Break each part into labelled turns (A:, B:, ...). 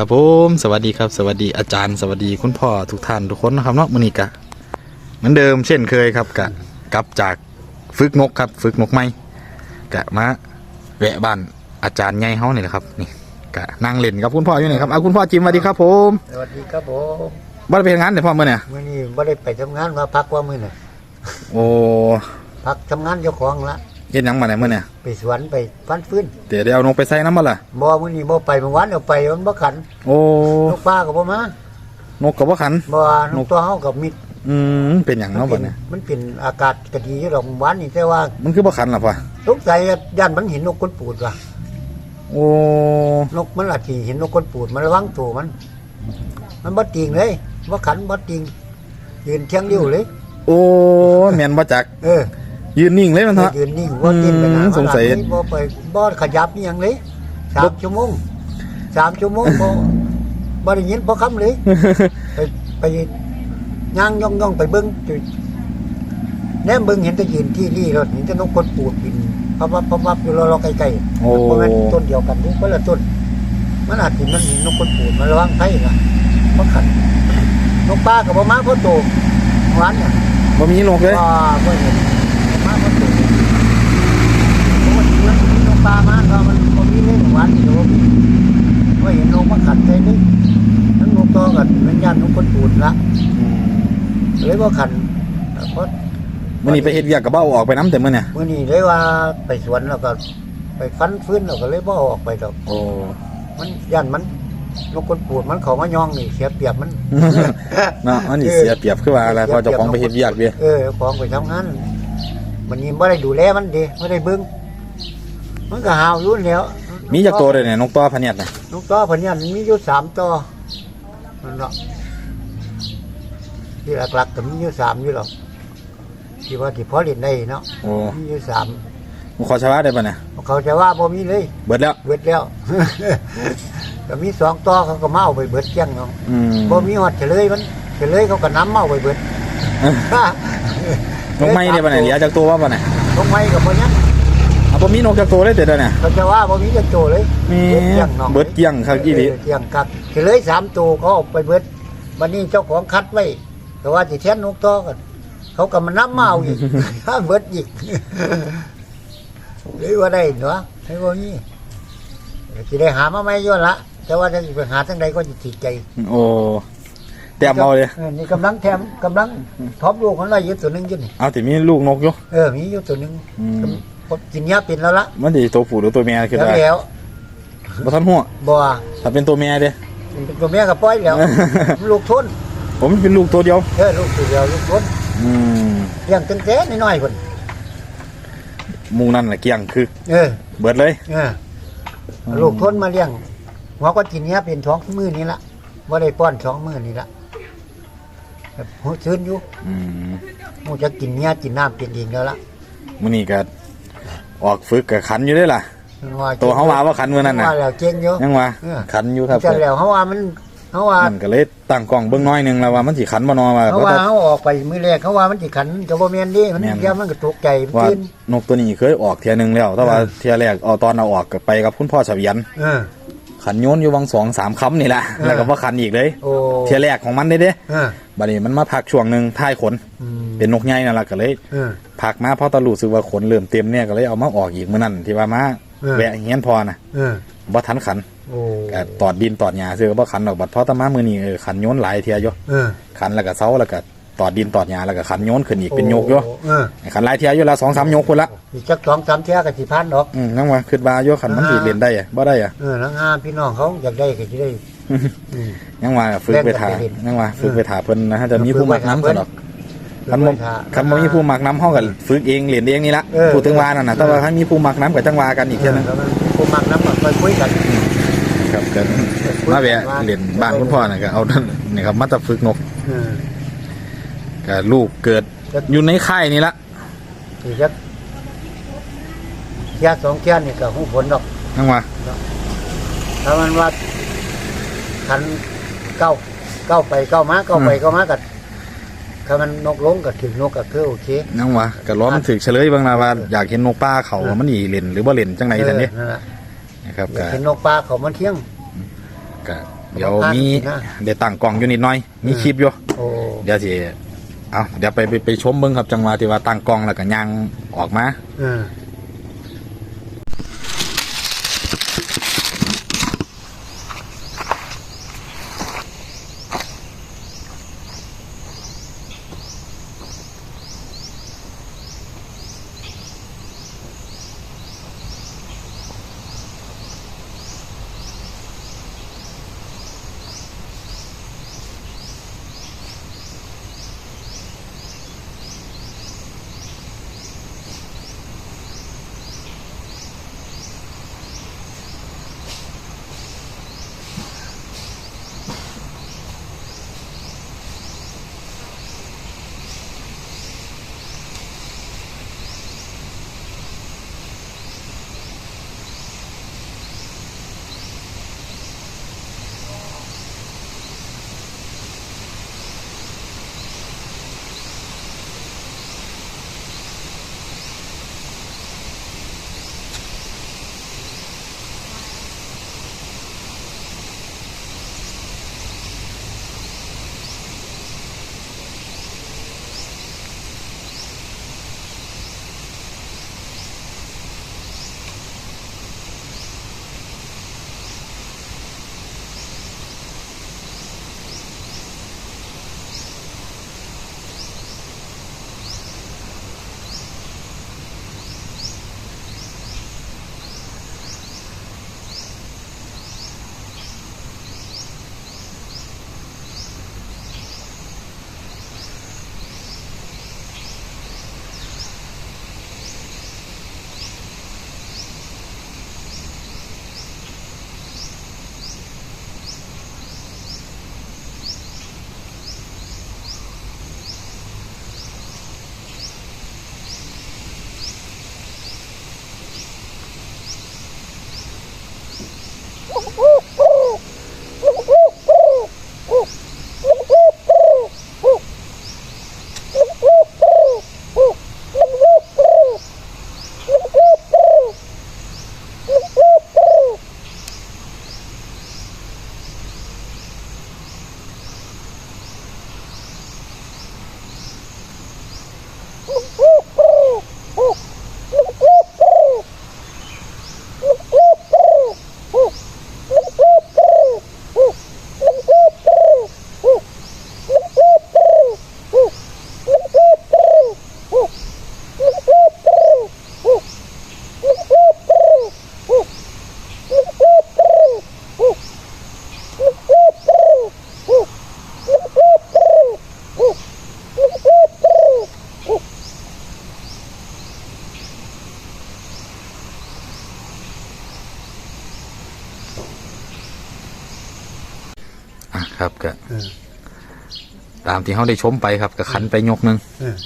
A: ครับผมสวัสดีครับ สวัสดีอาจารย์สวัสดีคุณพ่อทุกท่านทุกคนนะครับเนาะมือนี้กะเหมือนเดิมเช่นเคยครับกะกลับจากฝึกนกครับฝึกนกไม้กะมาแวะบ้านอาจารย์ใหญ่เฮานี่แหละครับนี่กะนั่งเล่นกับคุณพ่ออยู่นี่ครับเอาคุณพ่อจิมสวัสดีครับผม
B: สวัสดีครับผม
A: บ้านไปทำงานเดี๋ยวพ่อมื่อเนี่ย
B: มื่อนี้ไม่ได้ไปทำงานมาพักว่ามื่อน่ะ
A: โอ้
B: พักทำงานเจ้าของละ
A: เฮ็ดหยังมาเนี่ยมื่อเนี่ย
B: ไปสวนไปฟันฟื้น
A: เดี๋ยวได้เอานกไปใส่น้ำมาล่ะ
B: บ่มื่อนี้บ่ไปเมื่อวานเอาไปมันบ่ขัน
A: โอ้
B: นกป้ากับบ่มาน
A: กกับว่าขัน
B: บ่นกตัวเฮากับมิด
A: อืมเป็นอย่าง
B: มั
A: เนาะ
B: เป็
A: บัด
B: น
A: เนี่ย
B: มันเป็นอากาศก็ดีอยู่ดอกเมื่อวานนี่แต่ว่า
A: มันคือบ่ขันล่ะพ่อ
B: ตกใจย่านมันเห็นนกคนปูดว่ะ
A: โอ้
B: นกมันอาจสิเห็นนกคนปูดมันระวังตัวมัน มันบ่ติงเลยบ่ขันบ่ติงยืนเทียงเดียวเลย
A: โอ้แม่นบ่จัก
B: เออ
A: ยืนนิ่งเลยมันเถอะ
B: ยืนนิ่งบ่ติงไปไหน
A: อืมสงสัย
B: บ่ไปบ่ขยับอิหยังเลยสามชั่วโมงสามชั่วโมงบ่บ่ได้ยินบ่คำเลย ไปไปย่างย่องย่องไปเบิ้งจุดแนมเบิ้งเห็นแต่ยืนที่นี่รถเห็นแต่นกกดปูดบินพับพับพับพับอยู่รอๆไกลๆ
A: โอ้
B: เพราะมันต้นเดียวกันนี่คนละต้น มันอาจจะมันเห็นนกกดปูดมันระวังไผ่ละมันขันนกป้ากับบ่มาพ่อโตหวานเนี่ย
A: บ่มีนกเลย
B: ก็บ่เห็นมาพ่อโตเพราะว่าที่ มันมีนกป้ามาก็มันบ่มีเลยหวานนี่ก็บ่มีว่าเห็นนกมาขันใจนี่ทั้งนกตัวกับมันย่านนกกดปูดละเลยว่าขันเพราะ
A: มื้อนี้ไปเฮ็ดเวียกกับเบ้าออกไปน้ำแต่มื้อเนี่ย
B: มื่อนี้เลยว่าไปสวนแล้วก็ ไปฟันฟื้นแล้วก็เลยบ่เอาออกไปดอก
A: โอ้
B: มันยันมันนกคนปูดมันเขามาย่องนี่เสียเปรียบมัน
A: เนาะอันนี้เสียเปรียบคือว่าอะไรพอเจ้าของไปเฮ็ดเวียกเด้
B: เออของไปทำงานมันนี่ไม่ได้ดูแลมันดีไม่ได้เบิ้ง มันก็หาวอยู่แล้ว
A: มีจักตัวเลยเนี่ยนกต่อพะเนียดน่ะ
B: นกต่อพันยันมีอยู่สามตัวนั่นเนาะที่หลักๆก็มีอยู่สามอยู่หรอกที่ว่าที่พอเล่นได้เนาะ
A: โอ้
B: มีอยู่สาม
A: ผมขอชาวาได้ป่ะเนี่ย
B: เขาจะว่าบ่มีเลย
A: เบิดแล้ว
B: เบิดแล้วก็มีสองต่อเขาก็เมาไปเบิดเจียงเนาะ
A: อืม
B: บ่มีหอดเฉลยมันเฉลยเขาก็น้ำเมาไปเบิด
A: นกไม้ได้ป่ะเนี่ยเหลือจักตัวว่าป่ะเนี่ย
B: นกไม้กับบ่ยัง
A: อ่ะบ่มีนกจักตัวเลยแต่เดี๋ยวเนี่ย
B: เขาจะว่าบ่มีจะโจเลย
A: มี
B: เบิดเจียงเนาะ
A: เบิดเกลี้ยงครับอีหลี
B: เเจียงกักเฉลยสามตัวเขาเอาไปเบิดวันนี้เจ้าของคัดไว้แต่ว่าสิแทนนกต่อกันเขาก็มาน้ำเมาอีก ถ้าเบิดอีกหรือว่าได้เนาะให้บ่มีสิได้หามาใหม่ย้อนละ แต่ว่าจะไปหาทางใดก็จะติดใจ
A: โอ้แต้มเอาเลย
B: ออนี่กำลังแถมกำลังท็อปลูกของเราอยู่ตัวหนึงอยู่นี่
A: เอาแต่มีลูกนกอยู่
B: เออมีอยู่ตัวหนึง
A: อืม
B: กำกินยาเป็นแล้วละ
A: มันสิตัวผู้หรือตัวเมียคือ
B: แล้ว
A: ได้
B: แล้ว
A: บ่ทันหัว
B: บ่
A: ถ้าเป็นตัวเมียเด้
B: มันเป็นตัวแม่กับป้อยแล้วลูกทน
A: ผมเป็นลูกตัวเดียว
B: เออลูกตัวเดียวลูกทน
A: อืม
B: เลี้ยงตั้งแต่น้อยๆคน
A: หมูนั่นแหละเกลี้ยงคือ
B: เออ
A: เบิดเลย
B: เออลูกทนมาเลี้ยงหัวก็กินเนี้ยเป็นท้องมือนี้ละว่าได้ป้อนท้องมือนี้ละแบบหูชื้นอยู่
A: อืม
B: หูจะกินเนี้ยกินน้ำเป็นเองแล้วละ
A: มื้อนี้ก็ ออกฝึกกับขันอยู่เด้ล่ะ ตัวเขาว่าว่าขันมื้อนั้นน่ะ
B: ว่าแล้วเก่งอยู่
A: ยังว่า
B: เออ
A: ขันอยู่ครับ
B: จะแล้วเขาว่ามันเขาว่า
A: มันก็เลยตั้งกล้องเบิ่งน้อยหนึงแล้วว่ามันสิขันบ่นอว่า
B: เขาว่าเขาออกไปมือแรกเขาว่ามันสิขันจะบ่แม่นเดิมัน
A: แม่น
B: เดี๋ยวมันก็ตกใจมัน
A: ว่า
B: ตื่น
A: นกตัวนี้เคยออกเทียหนึงแล้วแต่ว่า
B: เออ
A: เทียแรกเอาตอนเอาออกก็ไปกับคุณพ่อเฉวียน
B: เออ
A: ขันโยนอยู่วังสองสามคำนี่แหละ
B: เออ
A: แล้วก็บ่ขันอีกเลย
B: โอ้
A: เทียแรกของมันเด้เด้
B: เออ
A: บัดนี้มันมาพักช่วงหนึงท้ายขน
B: อืม
A: เป็นนกใหญ่นั่นล่ะก็เลย
B: เออ
A: พักมาเพราะตะรู้สึกว่าขนเริ่มเต็มเนี่ยก็เลยเอามาออกอีกมื้อนั้นที่ว่ามา
B: เออ
A: แวะเฮียนพอน่ะ
B: เออ
A: บ่ทันขัน
B: โอ้
A: ก็ตอดดินตอดหญ้าซื้อก็บ่ขันดอกบัดเพราะแตะมามื้อนี้เออขันโยนหลายเทียอยู่
B: เออ
A: ขันแล้วก็เซาแล้วก็ตอดดินตอดหญ้าแล้วก็ขันโยนขึ้นอีกเป็นโยกอยู่
B: เออ
A: ขันหลายเทียอยู่ละ2-3โยกคนละ
B: อีกจักสองสามเที่ยก็สิพันดอก
A: อืมนั่งว่าคิดว่าอยู่ขันมันสิ
B: อ่า
A: เล่นได้อะบ่ได้อะ
B: เออทั้งห้าพี่น้องเขาอยากได้ก็สิได้อืม
A: ยังว่าฝึกไปถ่า
B: แล่นกับไปเล่น
A: ยังว่าฝึก
B: เออ
A: ไปถ่าเพิ่นนะฮะจะมีผู้มักน้ำ
B: ฝึ
A: ซะ
B: กไป
A: ดอก
B: ถ่า
A: คันบ่คันบ่มีผู้มักน้ำเฮาก็ฝึกเองเล่นเองนี่ละ
B: เออ
A: พูดถึงว่านั่นน่ะแต่ว่าถ้ามีผู้มักน้ำก็จังว่ากันอีกเท่านึง
B: แล้วมันผู้มักน้ำก็ไปคุยกัน
A: ครับก็มาแวะเล่นบ้านคุณพ่อน่ะก็เอานั่นนี่ครับมาจะฝึกนก
B: เออ
A: ก็ลูกเกิดอยู่ในค่ายนี่ละ
B: อีกจักเที่ยสองเที่ยนี่ก็หูผลดอก
A: ยังว่า
B: ถ้ามันว่า ขันเก้าเก้าไปเก้ามาเก้าไปเก้ามากัดถ้ามันนกลงก็ถึงนกก็คือโอเค
A: ยังว่าก็ล้อมันถึกเฉลยเบางนาว่าอยากเห็นนกป่าเขาว่ามันอีเล่นหรือบ่เล่นจังได๋ซั่นนี่
B: เออนั่นแหละ
A: นะครับ
B: อยา
A: ก็
B: กเห็นนกปลาเขามันเที่ยง
A: ก็เดี๋ยว
B: อ่าน
A: มี
B: นะ
A: เดี๋ยวตั้งกล้องอยู่นิดหน่อย มีคลิปอยู่
B: โอ้
A: เดี๋ยวสิเอาเดี๋ยวไปไปไปชมเบิ่งครับจังหวะที่ว่าตั้งกล้องแล้วก็ย่างออกมา ครับก็
B: เออ
A: ตามที่เขาได้ชมไปครับก็ขันไปยกหนึง
B: เออ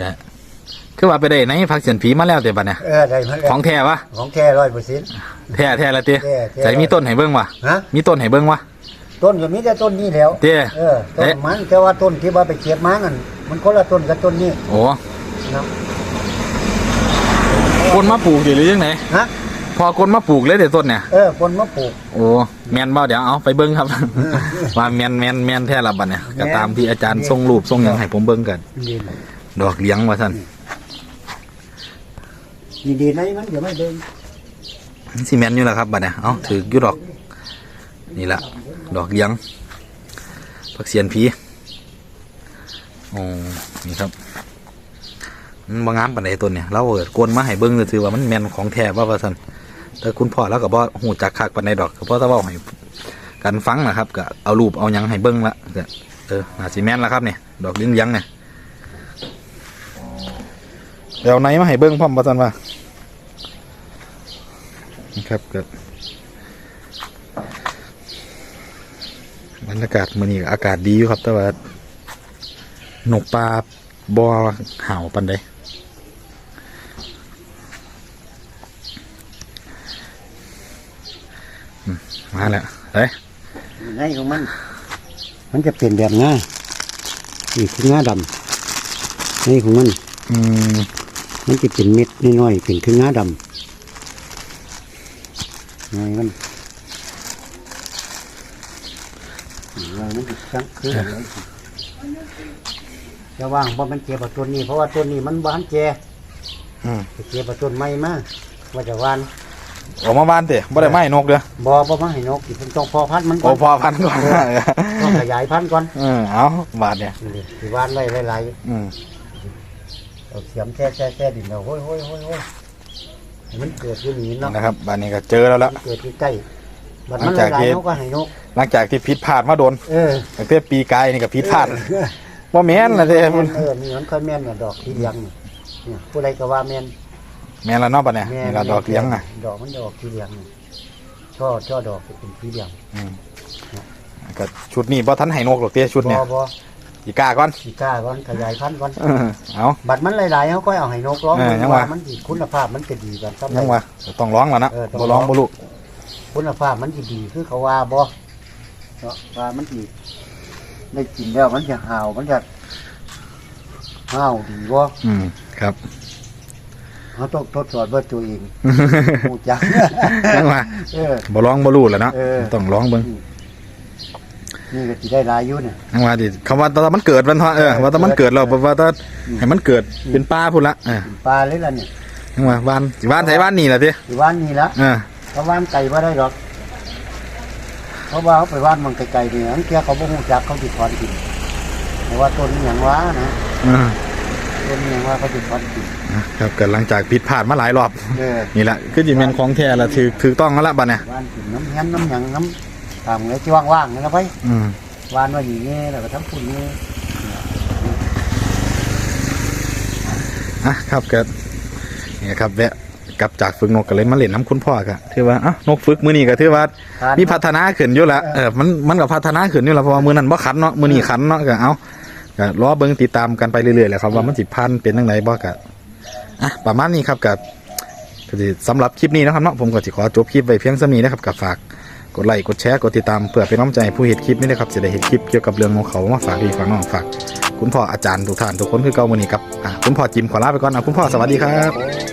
A: ก็คือว่าไปได้ไหนพักเสียนผีมาแล้วแต่บัดเนี่ย
B: เออได้มาแล้ว
A: ของแท้วะ
B: ของแท้ร้อยเปอร์เซ็นต์
A: แท้แท้ละเตี้ย
B: แท้แท้
A: ใส่มีต้นให้เบิ่งวะ
B: ฮะ
A: มีต้นให้เบิ่งวะ
B: ต้นก็มีแต่ต้นนี้แล้ว
A: เตี้ย
B: เออต้นมันแต่ว่าต้นที่ว่าไปเก็บมานั่นมันคนละต้นกับต้นนี้
A: โอ้
B: นะ
A: คนมาปลูกอยู่หรือยังไง
B: ฮะ
A: พอคนมาปลูกเลยเดี๋ยวต้นเนี่ย
B: เออคนมาปลูก
A: โอ้แมนเบ้าเดี๋ยวเอาไปเบิ้งครับ ว่าแมนแมนแมนแท้ละบัดเนี่ยก็ตามที่อาจารย์ส่งรูปส่งหยังให้ผมเบิ้งกัน
B: ดี
A: ดอกเลี้ยงว่าท่าน
B: ดีดีๆนะมันเดี๋ยวไม่เดิน
A: ซีเมนอยู่แล้วครับบัดเนี่ยเอาถืออยู่ดอก นี่ละดอกเลี้ยงผักเสียนผีโอ้นี่ครับมันบางงามปานใดต้นเนี่ยเราเอิดกวนมาให้เบิ้งเลยถือว่ามันแมนของแท้ว่าว่าท่าน แต่คุณพ่อแล้วก็บ่หูจักคักปานใดดอกก็เพราะถ้าว่าให้กันฟังนะครับก็เอารูปเอายังให้เบิ้งละก็เออน่าสิแมนแล้วครับเนี่ยดอกเลี้ยงเลี้ยงเนี่ยเดี๋ยวไหนมาให้เบิ้งพร้อมบ่ท่านว่าครับก็บรรยากาศมื้อนี้ก็อากาศดีอยู่ครับแต่ว่านกปลาบ่เห่าปานใดอื มมาแล้วเฮ้ย
B: ง่ายของมัน มันจะเป็นแบบง่ายนี่คือง่าดำนี่ของมัน
A: อืม
B: มันจะเป็นเม็ดน้อยๆเป็นคือง่าดำง่ายมันเลยมันสิจังคืออะไรสิจะว่างบ่มันเจ็บกับต้นนี้ เพราะว่าต้นนี้มันบ้านแก่
A: อืม
B: เจ็บกับต้นไม้มาว่าจะวาน
A: ออกมาบ้านเตะบ่ได้ไม้นกเด้อ
B: บ่บ่มาให้นกอีกเพิ่นต้องพอพันธุ์มันก่
A: โอ้
B: อน
A: พอพันก่อน
B: ต้องขยายพันธุ์ก่อน
A: เออเอาบาทเนี่ย
B: นี่สิวานไว้หลาย
A: อืม
B: ๆเอาเสียมแช่แช่แช่ดินเอาโห้ยโห้ยโห้ยโห้ยให้มันเกิดอยู่นี่เนาะ
A: นะครับบาทนี้ก็เจอแล้วละ
B: มันเกิดที่ใกล้บัดมัน
A: หลังจาก
B: หลาย
A: ที่
B: ๆนกก็ให้นก
A: หลังจากที่ผิดพลาดมาโดน
B: เออ
A: ตั้งแต่ปีกายนี่ก็ผิดพลาดบ่แม่นละเด้
B: เออเออนี่มันค่อยแม่นเนี่ยดอกที่เลี้ยงนี่เนี่ยผู้ใดก็ว่าแม่น
A: แม่นละเนาะบัดเนี่ย
B: แม่
A: นี่ก็ดอกเลี้ยงอะ
B: ดอกมันดอกที่เลี้ยงนี่ช่อช่อดอกเป็นที่เลี้ยง
A: อืมก็ชุดนี้บ่ทันให้นกหรอกเต้ชุดเนี่ย
B: บ่บ่
A: อีกาก่อน
B: สีกล้าก่อนขยายพันธุ์ก่อน
A: เออเอา
B: บัดมันหลายๆเขาก็เอาให้นกร้อง
A: เออยังว่า
B: มันสิคุณภาพมันจะดีกันซ้ำ
A: ยังว่าต้องร้องแล้วนะ
B: เออต้อง
A: บ่ร้องบ่รู้
B: คุณภาพมันจะดีคือเขาว่าบ่เนาะว่ามันสิได้กินแล้วมันจะห่าวมันจะห่าวดีบ่
A: อืมครับ
B: เขาต้องทดสอบว่าตัวเองรู้จัก
A: ยังว่า
B: เออ
A: บ่ร้องบ่รู้แหล้วเนาะ
B: เออ
A: ต้องร้องเบิ่ง
B: นี่ก็สิได้หลายอยู่เนี่ย
A: ยังว่าดิคำว่าตอนมันเกิดมันเถอะเออว่าตอนมันเกิดเราว่าตอนให้มันเกิดเป็นป้าพุ่นละเออ
B: กินปลาเลยล่ะเนี่ย
A: ยังว่าบ้านสิบ้านไทยบ้านนี่ล่ะติ
B: อยู่บ้านนี่ละ
A: เออ
B: เพราะว่านไก่ว่าได้หรอกเพราะว่าเขาไปว่านมันไกลๆเนี่ยอันเกี้ยเขาบ่ฮู้จักเขาติดถอนกินแต่ว่าต้นนี้หยังว่านะ
A: เออ
B: ต้นนี้หยังว่าเขาติดถอนกิน
A: ครับก็หลังจากผิดพลาดมาหลายรอบ
B: เออ
A: นี่แหละคือจิแมนของแท้ละถือถือต้องแล้วละบัดเนี่ย
B: ว่านกินน้ำเงี้ยน้ำหยังน้ำตามเลยที่ว่างๆนี่นะไป
A: อืม
B: วานว่าอย่างนี้แล้วก็ทั้งฝุ่นนี่
A: อะครับก็นี่ครับแวะกลับจากฝึกนกก็เลยมาเล่นน้ำคุณพ่อก็ถือว่าอะนกฝึกมือนี้ก็ถือว่า มีพัฒนาขึ้นอยู่ละเออมันมันก็พัฒนาขึ้นอยู่ละเพราะว่ามือนั้นบ่ขันเนาะมือนี้ขันเนาะก็เอา ก็รอเบิ้งติดตามกันไปเรื่อยๆแหละครับว่ามันสิพันเป็นจังไดบ่ก็อะประมาณนี้ครับกับสำหรับคลิปนี้นะครับเนาะผมก็สิขอจบคลิปไว้เพียงเท่านี้นะครับกับฝากกดไลค์กดแชร์กดติดตามเพื่อเป็นกำลังใจผู้เห็นคลิปนี้นะครับจะได้เห็นคลิปเกี่ยวกับเรื่องของเขามาฝากพี่ฝากน้องฝากคุณพ่ออาจารย์ทุกท่านทุกคนคือเก่ามือนี้ครับอะคุณพ่อจิมขอลาไปก่อนนะคุณพ่อสวัสดีครับ